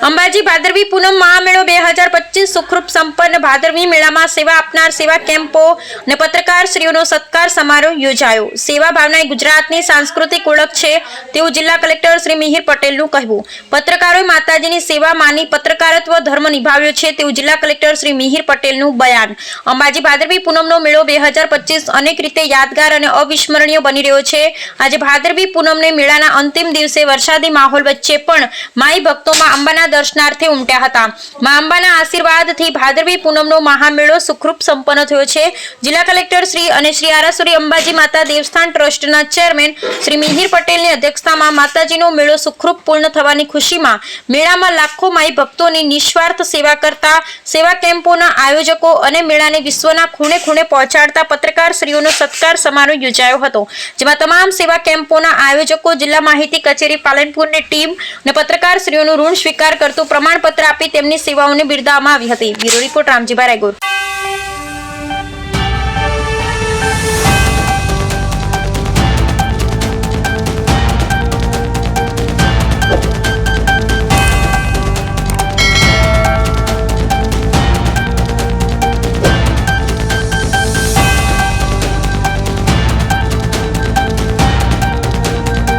અંબાજી ભાદરવી પૂનમ મહામેળો બે હજાર પચીસ સુખરૂપ સંપન્ન ભાદરવી મેળામાં સેવા આપનાર સેવા કેમ્પો અને પત્રકાર શ્રીઓનો સત્કાર સમારોહ યોજાયો. સેવા ભાવના એ ગુજરાતની સાંસ્કૃતિક ઓળખ છે તેવું જિલ્લા કલેક્ટર શ્રી મિહિર પટેલનું કહેવું. પત્રકારોએ માતાજીની સેવા માની પત્રકારત્વ ધર્મ નિભાવ્યો છે તેવું જિલ્લા કલેક્ટર શ્રી મિહિર પટેલનું બયાન. અંબાજી ભાદરવી પૂનમનો મેળો બે હજાર પચીસ અનેક રીતે યાદગાર અને અવિસ્મરણીય બની રહ્યો છે. આજે ભાદરવી પૂનમને મેળાના અંતિમ દિવસે વરસાદી માહોલ વચ્ચે પણ માઈ ભક્તોમાં અંબાના દર્શનાર્થે ઉમટ્યા હતા. મા અંબાના આશીર્વાદથી ભાદરવી પૂનમનો મહામેળો સુખરૂપ સંપન્ન થયો છે. જિલ્લા કલેક્ટર શ્રી અને શ્રી આરાસુરી અંબાજી માતા દેવસ્થાન ટ્રસ્ટના ચેરમેન શ્રી મિહિર પટેલની અધ્યક્ષતામાં માતાજીનો મેળો સુખરૂપ પૂર્ણ થવાની ખુશીમાં મેળામાં લાખો માઈ ભક્તોની નિસ્વાર્થ સેવા કરતા, સેવા કેમ્પોના આયોજકો અને મેળાને વિશ્વના ખૂણે ખૂણે પહોંચાડતા પત્રકાર શ્રીઓનો સત્કાર સમારોહ યોજાયો હતો, જેમાં તમામ સેવા કેમ્પોના આયોજકો, જિલ્લા માહિતી કચેરી, પાલનપુરની ટીમ અને પત્રકાર શ્રીઓનું ઋણ સ્વીકાર કરતું પ્રમાણપત્ર આપી તેમની સેવાઓને બિરદાવવામાં આવી હતી. Bureau report Ramjibhai Raygor.